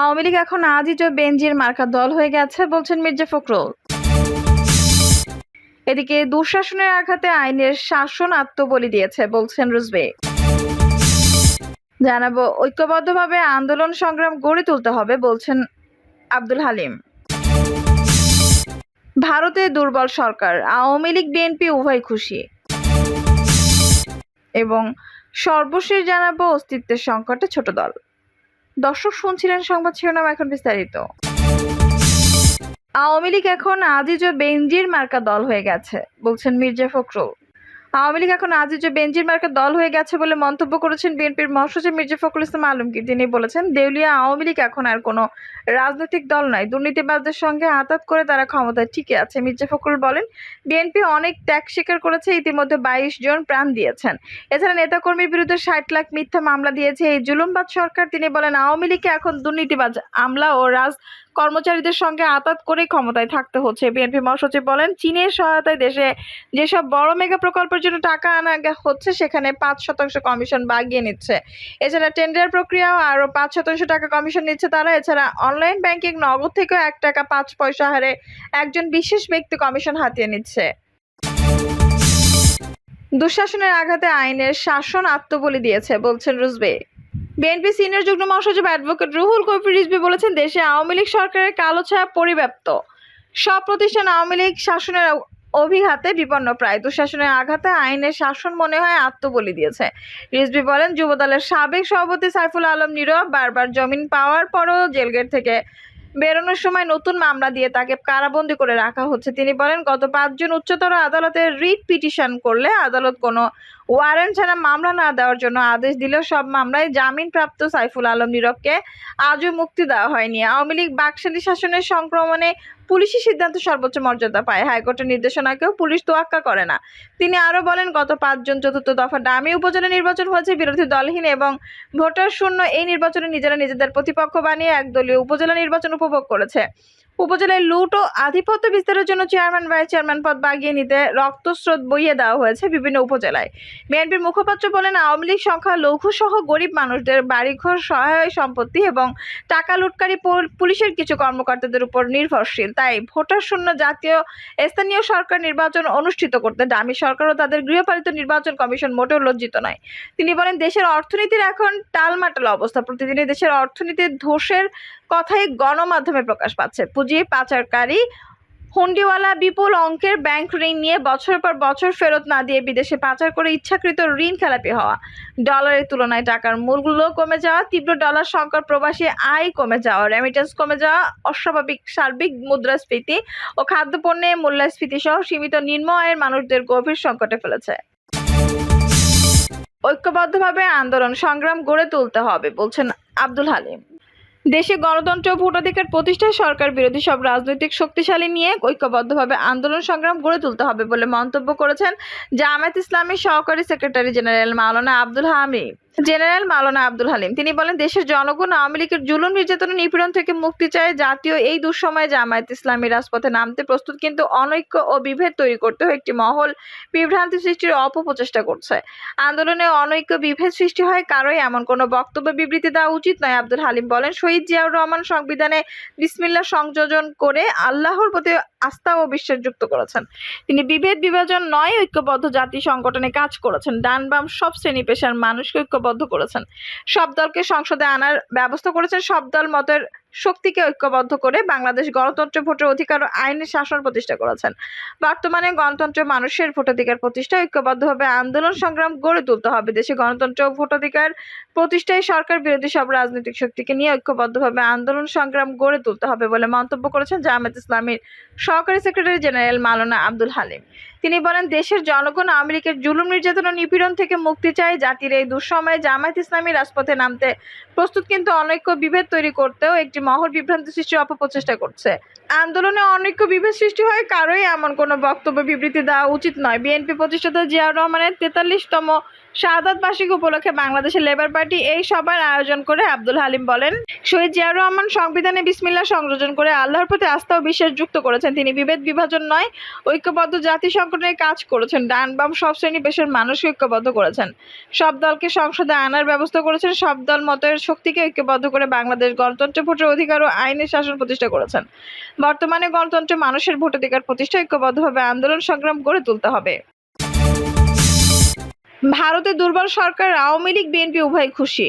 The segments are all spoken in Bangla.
আওয়ামী লীগ এখন আজিজ ও বেনজির মার্কা দল হয়ে গেছে, বলছেন মির্জা ফখরুল। এদিকে দুঃশাসনের আঘাতে আইনের শাসন আত্মবলি দিয়েছে, বলছেন রুজবে জানাব, ঐক্যবদ্ধভাবে আন্দোলন সংগ্রাম গড়ে তুলতে হবে, বলছেন আব্দুল হালিম। ভারতে দুর্বল সরকার, আওয়ামী লীগ, বিএনপি উভয় খুশি। এবং সর্বশেষ জানাব, অস্তিত্বের সংকটে ছোট দল। দর্শক শুনছিলেন সংবাদ শিরোনাম এখন বিস্তারিত। আওয়ামী লীগ এখন আজিজ ও বেঞ্জির মার্কা দল হয়ে গেছে, বলছেন মির্জা ফখরুল। আওয়ামী লীগ এখন আজিজ ও বেনজির মার্কা দল হয়ে গেছে বলে মন্তব্য করেছেন বিএনপির মহাসচিব মির্জা ফখরুল ইসলাম আলমগীর। তিনি বলেছেন, দেউলিয়া আওয়ামী লীগ এখন আর কোনো রাজনৈতিক দল নয়। দুর্নীতিবাজদের সঙ্গে আতাত করে তারা ক্ষমতায় ঠিকই আছে। মির্জা ফখরুল বলেন, বিএনপি অনেক ত্যাগ স্বীকার করেছে, ইতিমধ্যে বাইশ জন প্রাণ দিয়েছেন। এছাড়া নেতাকর্মীর বিরুদ্ধে ষাট লাখ মিথ্যা মামলা দিয়েছে এই জুলুমবাদ সরকার। তিনি বলেন, আওয়ামী লীগকে এখন দুর্নীতিবাজ আমলা ও রাজ কর্মচারীদের সঙ্গে আতাত করে ক্ষমতায় থাকতে হচ্ছে। বিএনপি মহাসচিব বলেন, চীনের সহায়তায় দেশে যেসব বড় মেগা প্রকল্পের জন্য টাকা আনা হচ্ছে, সেখানে পাঁচ শতাংশ কমিশন বাগিয়ে নিচ্ছে। এছাড়া টেন্ডার প্রক্রিয়াও আরও পাঁচ শতাংশ টাকা কমিশন নিচ্ছে তারা। এছাড়া অনলাইন ব্যাংকিং নগদ থেকেও এক টাকা পাঁচ পয়সা হারে একজন বিশেষ ব্যক্তি কমিশন হাতিয়ে নিচ্ছে। দুঃশাসনের আঘাতে আইনের শাসন আত্মবলি দিয়েছে, বলছেন রুজবে বিএনপি সিনিয়র যুগ্ম মহাসচিব অ্যাডভোকেট রুহুল কবির রিজবি বলেছেন, দেশে আওয়ামী লীগ সরকারের কালো ছায়া পরিব্যাপ্ত। সব প্রতিষ্ঠান আওয়ামী লীগ শাসনের অভিঘাতে বিপন্ন প্রায়। দুঃশাসনের আঘাতে আইনের শাসন মনে হয় আত্মবলি দিয়েছে। রিজবি বলেন, যুবদলের সাবেক সভাপতি সাইফুল আলম নীরব, বারবার জমিন পাওয়ার পরও জেলগেট থেকে বেরোনোর সময় নতুন মামলা দিয়ে তাকে কারাবন্দী করে রাখা হচ্ছে। তিনি বলেন, গত পাঁচজন উচ্চতর আদালতের রিট পিটিশন করলে আদালত কোনো ওয়ারেন্ট ছাড়া মামলা না দেওয়ার জন্য আদেশ দিলেও সব মামলায় জামিনপ্রাপ্ত সাইফুল আলম নীরবকে আজও মুক্তি দেওয়া হয়নি। আওয়ামী লীগ বাকশালী শাসনের সংক্রমণে পুলিশি সিদ্ধান্ত সর্বোচ্চ মর্যাদা পায়। হাইকোর্টের নির্দেশনাকেও পুলিশ তোয়াক্কা করে না। তিনি আরও বলেন, গত পাঁচজন চতুর্থ দফা ডামি উপজেলা নির্বাচন হয়েছে, বিরোধী দলহীন এবং ভোটার শূন্য এই নির্বাচনে নিজেরা নিজেদের প্রতিপক্ষ বানিয়ে একদলীয় উপজেলা নির্বাচন উপভোগ করেছে। উপজেলায় লুট ও আধিপত্য বিস্তারের জন্য চেয়ারম্যান ভাইস চেয়ারম্যান পদ বাগিয়ে নিতে রক্তস্রোত বইয়ে দেওয়া হয়েছে বিভিন্ন উপজেলায়। বিএনপির মুখপাত্র বলেন, আওয়ামী লীগ সংখ্যা লঘু সহ গরিব মানুষদের বাড়িঘর সহায় সম্পত্তি এবং টাকা লুটকারী পুলিশের কিছু কর্মকর্তাদের উপর নির্ভরশীল। তাই ভোটার শূন্য জাতীয় স্থানীয় সরকার নির্বাচন অনুষ্ঠিত করতে দামি সরকার ও তাদের গৃহপালিত নির্বাচন কমিশন মোটেও লজ্জিত নয়। তিনি বলেন, দেশের অর্থনীতির এখন টালমাটাল অবস্থা। প্রতিদিনই দেশের অর্থনীতির ধসের কথাই গণমাধ্যমে প্রকাশ পাচ্ছে। পুঁজি পাচারকারী হুন্ডিওয়ালা বিপুল অঙ্কের ব্যাংক ঋণ নিয়ে বছর পর বছর ফেরত না দিয়ে বিদেশে পাচার করে ইচ্ছাকৃত ঋণ খেলাপি হওয়া। ডলারের তুলনায় টাকার মূল্য কমে যাওয়া, তীব্র ডলার সংকট, প্রবাসী আয় কমে যাওয়া রেমিটেন্স কমে যাওয়া, অস্বাভাবিক সার্বিক মুদ্রাস্ফীতি ও খাদ্যপণ্যে মূল্যস্ফীতি সহ সীমিত নিম্ন আয়ের মানুষদের গভীর সংকটে ফেলেছে। ঐক্যবদ্ধভাবে আন্দোলন সংগ্রাম গড়ে তুলতে হবে, বলছেন আব্দুল হালিম। দেশে গণতন্ত্র ও ভোটাধিকার প্রতিষ্ঠায় সরকার বিরোধী সব রাজনৈতিক শক্তিশালী নিয়ে ঐক্যবদ্ধভাবে আন্দোলন সংগ্রাম গড়ে তুলতে হবে বলে মন্তব্য করেছেন জামায়াত ইসলামীর সহকারী secretary general Maulana Abdul Hamid. General Maulana Abdul Halim. তিনি বলেন, দেশের জনগণ আওয়ামী লীগের জুলুম নির্যাতন নিপীড়ন থেকে মুক্তি চায়। জাতীয় এই দুঃসময়ে জামায়াত ইসলামী রাজপথে নামতে প্রস্তুত, কিন্তু অনৈক্য ও বিভেদ তৈরি করতেও একটি মহল বিভ্রান্তি সৃষ্টির অপপ্রচেষ্টা করছে। আন্দোলনে অনৈক্য বিভেদ সৃষ্টি হয়, কারোই এমন কোনো বক্তব্য বিবৃতি দেওয়া উচিত নয়, আব্দুল হালিম বলেন। শহীদ জিয়াউর রহমান সংবিধানে বিসমিল্লা সংযোজন করে আল্লাহর প্রতি আস্থা ও বিশ্বাস যুক্ত করেছেন। তিনি বিভেদ বিভাজন নয়, ঐক্যবদ্ধ জাতি সংগঠনে কাজ করেছেন। ডান বাম সব শ্রেণি পেশার মানুষকে ঐক্যবদ্ধ করেছেন। সব দলকে সংসদে আনার ব্যবস্থা করেছেন। সব দল মতের শক্তিকে ঐক্যবদ্ধ করে বাংলাদেশ গণতন্ত্র ভোটের অধিকার ও আইনের শাসন প্রতিষ্ঠা করেছেন। বর্তমানে গণতন্ত্র মানুষের ভোটাধিকার প্রতিষ্ঠা, ঐক্যবদ্ধভাবে আন্দোলন সংগ্রাম গড়ে তুলতে হবে। দেশে গণতন্ত্র ও ভোটাধিকার প্রতিষ্ঠায় সরকার বিরোধী সব রাজনৈতিক শক্তিকে নিয়ে ঐক্যবদ্ধভাবে আন্দোলন সংগ্রাম গড়ে তুলতে হবে বলে মন্তব্য করেছেন জামায়াত ইসলামীর সহকারী সেক্রেটারি জেনারেল মালানা আব্দুল হালিম। তিনি বলেন, দেশের জনগণ আমেরিকার জুলুম নির্যাতন ও নিপীড়ন থেকে মুক্তি চায়। জাতির এই দুঃসময়ে জামায়াত ইসলামী রাজপথে নামতে প্রস্তুত, কিন্তু অনৈক্য বিভেদ তৈরি করতেও একটি মহল বিভ্রান্তি সৃষ্টির অপপ্রচেষ্টা করছে। আন্দোলনে অনৈক্য বিভেদ সৃষ্টি হয় কারোই এমন কোনো বক্তব্য বিবৃতি দেওয়া উচিত নয়। বিএনপি প্রতিষ্ঠাতা জিয়াউর রহমানের তেতাল্লিশতম শাহাদাত বার্ষিকী উপলক্ষে বাংলাদেশের লেবার পার্টি এই সভার আয়োজন করে আব্দুল হালিম বলেন, শহীদ জিয়াউর রহমান সংবিধানে বিসমিল্লা সংযোজন করে আল্লাহর প্রতি আস্থা ও বিশ্বাস যুক্ত করেছেন। তিনি বিভেদ বিভাজন নয়, ঐক্যবদ্ধ জাতি সংগঠনের কাজ করেছেন। ডান বাম সব শ্রেণি পেশার মানুষকে ঐক্যবদ্ধ করেছেন। সব দলকে সংসদে আনার ব্যবস্থা করেছেন। সব দল মতের শক্তিকে ঐক্যবদ্ধ করে বাংলাদেশ গণতন্ত্র ভোটের অধিকার ও আইনের শাসন প্রতিষ্ঠা করেছেন। বর্তমানে গণতন্ত্রে মানুষের ভোটাধিকার প্রতিষ্ঠা ঐক্যবদ্ধভাবে আন্দোলন সংগ্রাম গড়ে তুলতে হবে। ভারতে দুর্বল সরকার আওয়ামী লীগ, বিএনপি উভয় খুশি।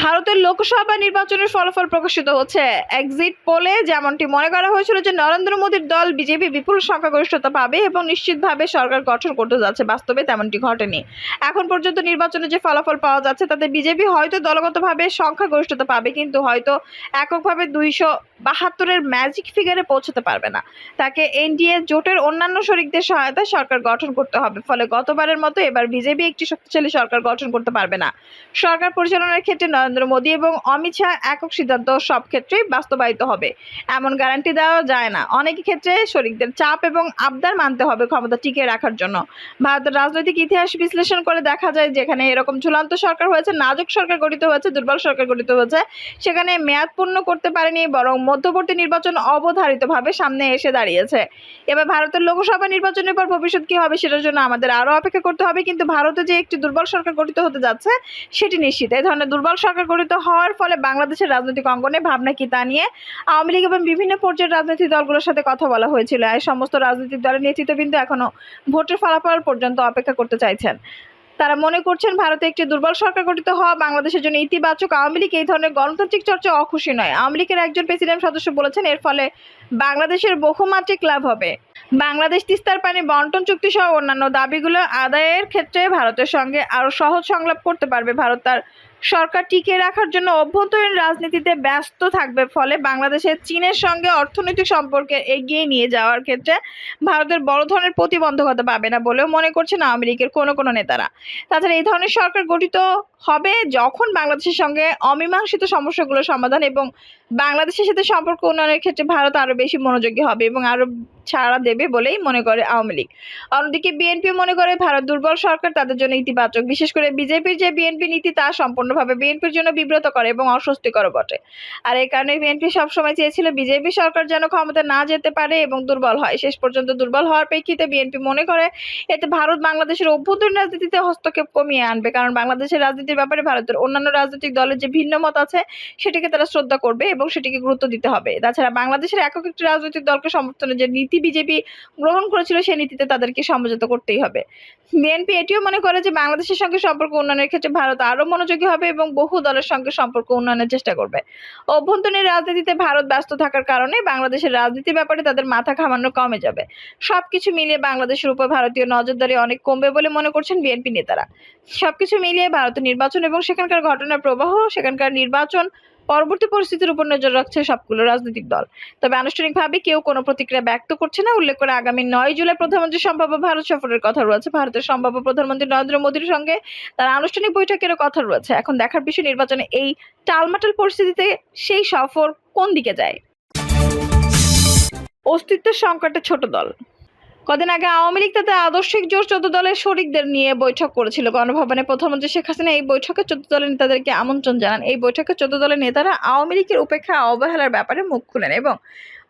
ভারতের লোকসভা নির্বাচনের ফলাফল প্রকাশিত হচ্ছে। এক্সিট পোলে যেমনটি মনে করা হয়েছিল যে, নরেন্দ্র মোদীর দল বিজেপি বিপুল সংখ্যাগরিষ্ঠতা পাবে এবং নিশ্চিতভাবে সরকার গঠন করতে যাচ্ছে। বাস্তবে তেমনটি ঘটেনি। এখন পর্যন্ত নির্বাচনে যে ফলাফল পাওয়া যাচ্ছে, তাতে বিজেপি হয়তো দলগতভাবে সংখ্যাগরিষ্ঠতা পাবে, কিন্তু হয়তো এককভাবে দুইশো বাহাত্তরের ম্যাজিক ফিগারে পৌঁছতে পারবে না। তাকে এনডিএ জোটের অন্যান্য শরিকদের সহায়তায় সরকার গঠন করতে হবে। ফলে গতবারের মতো এবার বিজেপি একটি শক্তিশালী সরকার গঠন করতে পারবে না। সরকার পরিচালনার ক্ষেত্রে নরেন্দ্র মোদী এবং অমিত শাহ একক সিদ্ধান্ত সব ক্ষেত্রেই বাস্তবায়িত হবে। এমন গ্যারান্টি দেওয়া যায় না। অনেক ক্ষেত্রে শরিকদের চাপ এবং আবদার মানতে হবে ক্ষমতা টিকিয়ে রাখার জন্য। ভারতের রাজনৈতিক ইতিহাস বিশ্লেষণ করে দেখা যায় যেখানে এরকম ঝুলন্ত সরকার হয়েছে, নাজুক সরকার গঠিত হয়েছে, দুর্বল সরকার গঠিত হয়েছে, সেখানে মেয়াদ পূর্ণ করতে পারেনি, বরং মধ্যবর্তী নির্বাচন অবধারিতভাবে সামনে এসে দাঁড়িয়েছে। এবার ভারতের লোকসভা নির্বাচনের পর ভবিষ্যৎ কি হবে সেটার জন্য আমাদের আরও অপেক্ষা করতে হবে, কিন্তু ভারতে যে একটি দুর্বল সরকার গঠিত হতে যাচ্ছে, সেটি নিশ্চিত। এই ধরনের দুর্বল সরকার গঠিত হওয়ার ফলে বাংলাদেশের রাজনৈতিক অঙ্গনে ভাবনা কি তা নিয়ে আওয়ামী লীগ এবং বিভিন্ন পর্যায়ের রাজনৈতিক দলগুলোর সাথে কথা বলা হয়েছিল। এই সমস্ত রাজনৈতিক দলের নেতৃত্ববৃন্দ এখনও ভোটের ফলাফল পর্যন্ত অপেক্ষা করতে চাইছেন। তারা মনে করছেন, ভারতে একটি দুর্বল সরকার গঠিত হওয়া বাংলাদেশের জন্য ইতিবাচক আওয়ামী লীগ এই ধরনের গণতান্ত্রিক চর্চা অখুশি নয়। আওয়ামী লীগের একজন প্রেসিডেন্ট সদস্য বলেছেন, এর ফলে বাংলাদেশের বহুমাত্রিক লাভ হবে। বাংলাদেশ তিস্তার পানি বন্টন চুক্তি সহ অন্যান্য দাবিগুলো আদায়ের ক্ষেত্রে ভারতের সঙ্গে আরও সহজ সংলাপ করতে পারবে ভারত। তার সরকার টিকিয়ে রাখার জন্য অভ্যন্তরীণ রাজনীতিতে ব্যস্ত থাকবে, ফলে বাংলাদেশের চীনের সঙ্গে অর্থনৈতিক সম্পর্কে এগিয়ে নিয়ে যাওয়ার ক্ষেত্রে ভারতের বড় ধরনের প্রতিবন্ধকতা পাবে না বলেও মনে করছেন লীগের কোনো কোনো নেতারা। তাছাড়া এই ধরনের সরকার গঠিত হবে যখন বাংলাদেশের সঙ্গে অমীমাংসিত সমস্যাগুলো সমাধান এবং বাংলাদেশের সাথে সম্পর্ক উন্নয়নের ক্ষেত্রে ভারত আরও বেশি মনোযোগী হবে এবং আরও ছাড়া দেবে বলেই মনে করে আওয়ামী লীগ। অন্যদিকে বিএনপি মনে করে ভারত দুর্বল সরকার, তাদের জন্য ইতিবাচক। বিশেষ করে বিজেপির যে বিএনপি নীতি, তা সম্পূর্ণভাবে বিএনপির জন্য বিব্রত করে এবং অস্বস্তিকর বটে। আর এই কারণে বিএনপি সবসময় চেয়েছিল বিজেপি সরকার যেন ক্ষমতা না যেতে পারে এবং দুর্বল হয়। শেষ পর্যন্ত দুর্বল হওয়ার প্রেক্ষিতে বিএনপি মনে করে এতে ভারত বাংলাদেশের অভ্যন্তরীণ রাজনীতিতে হস্তক্ষেপ কমিয়ে আনবে, কারণ বাংলাদেশের রাজনীতির ব্যাপারে ভারতের অন্যান্য রাজনৈতিক দলের যে ভিন্ন মত আছে, সেটিকে তারা শ্রদ্ধা করবে এবং সেটিকে গুরুত্ব দিতে হবে। তাছাড়া বাংলাদেশের একক একটি রাজনৈতিক দলকে সমর্থনের যে নীতি বিজেপি গ্রহণ করেছিল সেই নীতিতে তাদেরকে সমঝোতা করতেই হবে। বিএনপি এটিও মনে করে যে বাংলাদেশের সঙ্গে সম্পর্ক উন্নয়নের ক্ষেত্রে ভারত আরও মনোযোগী হবে এবং বহু দলের সঙ্গে সম্পর্ক উন্নয়নের চেষ্টা করবে। অভ্যন্তরীণ রাজনীতিতে ভারত ব্যস্ত থাকার কারণে বাংলাদেশের রাজনীতির ব্যাপারে তাদের মাথা ঘামানো কমে যাবে। সবকিছু মিলিয়ে বাংলাদেশের উপর ভারতীয় নজরদারি অনেক কমবে বলে মনে করছেন বিএনপি নেতারা। সবকিছু মিলিয়ে ভারতের নির্বাচন এবং সেখানকার ঘটনার প্রবাহ, সেখানকার নির্বাচন পরবর্তী পরিস্থিতির উপর নজর রাখছে সবগুলো রাজনৈতিক দল। তবে আনুষ্ঠানিকভাবে কেউ কোনো প্রতিক্রিয়া ব্যক্ত করছে না। উল্লেখ করে আগামী নয় জুলাই প্রধানমন্ত্রী সম্ভাব্য ভারত সফরের কথা রয়েছে। ভারতের সম্ভাব্য প্রধানমন্ত্রী নরেন্দ্র মোদীর সঙ্গে তার আনুষ্ঠানিক বৈঠকেরও কথা রয়েছে। এখন দেখার বিষয় নির্বাচনে এই টালমাটাল পরিস্থিতিতে সেই সফর কোন দিকে যায়? অস্তিত্বের সংকটে ছোট দল। কদিন আগে আওয়ামী লীগ তাদের আদর্শিক জোট চোদ্দ দলের শরিকদের নিয়ে বৈঠক করেছিল। গণভবনে প্রধানমন্ত্রী শেখ হাসিনা এই বৈঠকে চোদ্দ দলের নেতাদেরকে আমন্ত্রণ জানান। এই বৈঠকে চোদ্দ দলের নেতারা আওয়ামী লীগের উপেক্ষা অবহেলার ব্যাপারে মুখ খুলেন এবং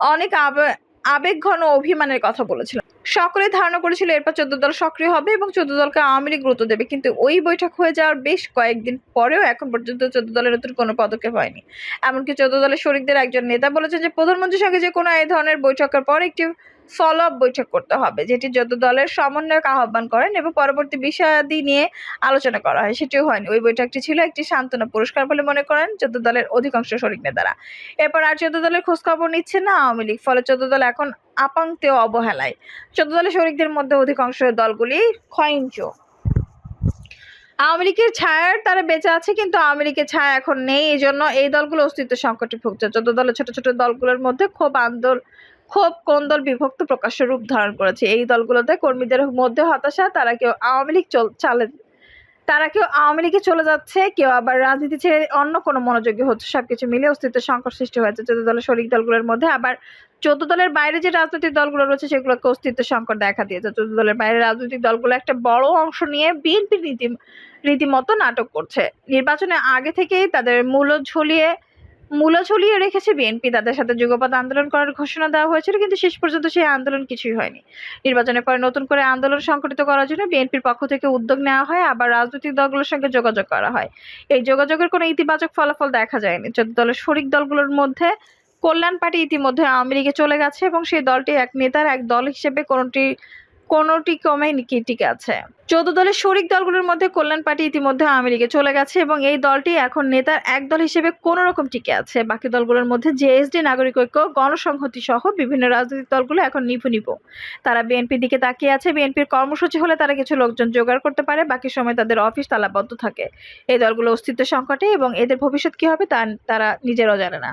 অনেক আবে- আবেগঘন অভিমানের কথা বলেছিল। সকলে ধারণা করেছিল এরপর চোদ্দ দল সক্রিয় হবে এবং চোদ্দ দলকে আওয়ামী লীগ গুরুত্ব দেবে। কিন্তু ওই বৈঠক হয়ে যাওয়ার বেশ কয়েকদিন পরেও এখন পর্যন্ত চোদ্দ দলের নতুন কোনো পদক্ষেপ হয়নি। এমনকি চোদ্দ দলের শরিকদের একজন নেতা বলেছেন যে, প্রধানমন্ত্রীর সঙ্গে যে কোনো এই ধরনের বৈঠকের পর একটি ফলো আপ বৈঠক করতে হবে, যেটি চোদ্দ দলের সমন্বয়ক আহ্বান করেন এবং পরবর্তী বিষয়াদি নিয়ে আলোচনা করা হয়, সেটিও হয়নি। ওই বৈঠকটি ছিল একটি সান্ত্বনা পুরস্কার বলে মনে করেন চোদ্দ দলের অধিকাংশ শরিক নেতারা। এরপর আর চোদ্দ দলের খোঁজখবর নিচ্ছে না আওয়ামী লীগ, ফলে চোদ্দ দল এখন আপাঙ্ক্তেও অবহেলায়। চোদ্দ দলের শরিকদের মধ্যে অধিকাংশ দলগুলি ক্ষয়িঞ্চ আওয়ামী লীগের ছায়ার তারা বেঁচে আছে, কিন্তু আওয়ামী লীগের ছায়া এখন নেই। এই জন্য এই দলগুলো অস্তিত্ব সংকটে ভুগছে। চোদ্দ দলের ছোট ছোট দলগুলোর মধ্যে ক্ষোভ আন্দোলন ক্ষোভ কোন দল বিভক্ত প্রকাশ্য রূপ ধারণ করেছে। এই দলগুলোতে কর্মীদের মধ্যে হতাশা, তারা কেউ আওয়ামী লীগ চল তারা কেউ আওয়ামী লীগে চলে যাচ্ছে, কেউ আবার রাজনীতি ছেড়ে অন্য কোনো মনোযোগী হচ্ছে। সবকিছু মিলে অস্তিত্ব সংকট সৃষ্টি হয়েছে। চোদ্দ দলের শরিক দলগুলোর মধ্যে আবার চোদ্দ দলের বাইরে যে রাজনৈতিক দলগুলো রয়েছে, সেগুলোকে অস্তিত্ব সংকট দেখা দিয়েছে। চোদ্দ দলের বাইরে রাজনৈতিক দলগুলো একটা বড় অংশ নিয়ে বিএনপি নীতি রীতিমতো নাটক করছে। নির্বাচনের আগে থেকেই তাদের মূল্য ঝুলিয়ে মূল্য ঝুলিয়ে রেখেছে বিএনপি। তাদের সাথে যুগপৎ আন্দোলন করার ঘোষণা দেওয়া হয়েছিল, কিন্তু শেষ পর্যন্ত সেই আন্দোলন কিছুই হয়নি। নির্বাচনের পরে নতুন করে আন্দোলন সংগঠিত করার জন্য বিএনপির পক্ষ থেকে উদ্যোগ নেওয়া হয়, আবার রাজনৈতিক দলগুলোর সঙ্গে যোগাযোগ করা হয়। এই যোগাযোগের কোনো ইতিবাচক ফলাফল দেখা যায়নি। চোদ্দ দলের শরিক দলগুলোর মধ্যে কল্যাণ পার্টি ইতিমধ্যে আওয়ামী লীগে চলে গেছে এবং সেই দলটি এক নেতার এক দল হিসেবে কোনটি কোনটি কমে কি টিকে আছে। চৌদ্দ দলের শরিক দলগুলোর মধ্যে কল্যাণ পার্টি ইতিমধ্যে আওয়ামী লীগে চলে গেছে এবং এই দলটি এখন নেতার এক দল হিসেবে কোন রকম টিকে আছে। বাকি দলগুলোর মধ্যে জেএসডি নাগরিক ঐক্য, গণসংহতি সহ বিভিন্ন রাজনৈতিক দলগুলো এখন নিভু নিভু। তারা বিএনপির দিকে তাকিয়ে আছে। বিএনপির কর্মসূচি হলে তারা কিছু লোকজন জোগাড় করতে পারে। বাকি সময় তাদের অফিস তালাবদ্ধ থাকে। এই দলগুলো অস্তিত্ব সংকটে এবং এদের ভবিষ্যৎ কি হবে তা তারা নিজেরাও জানে না।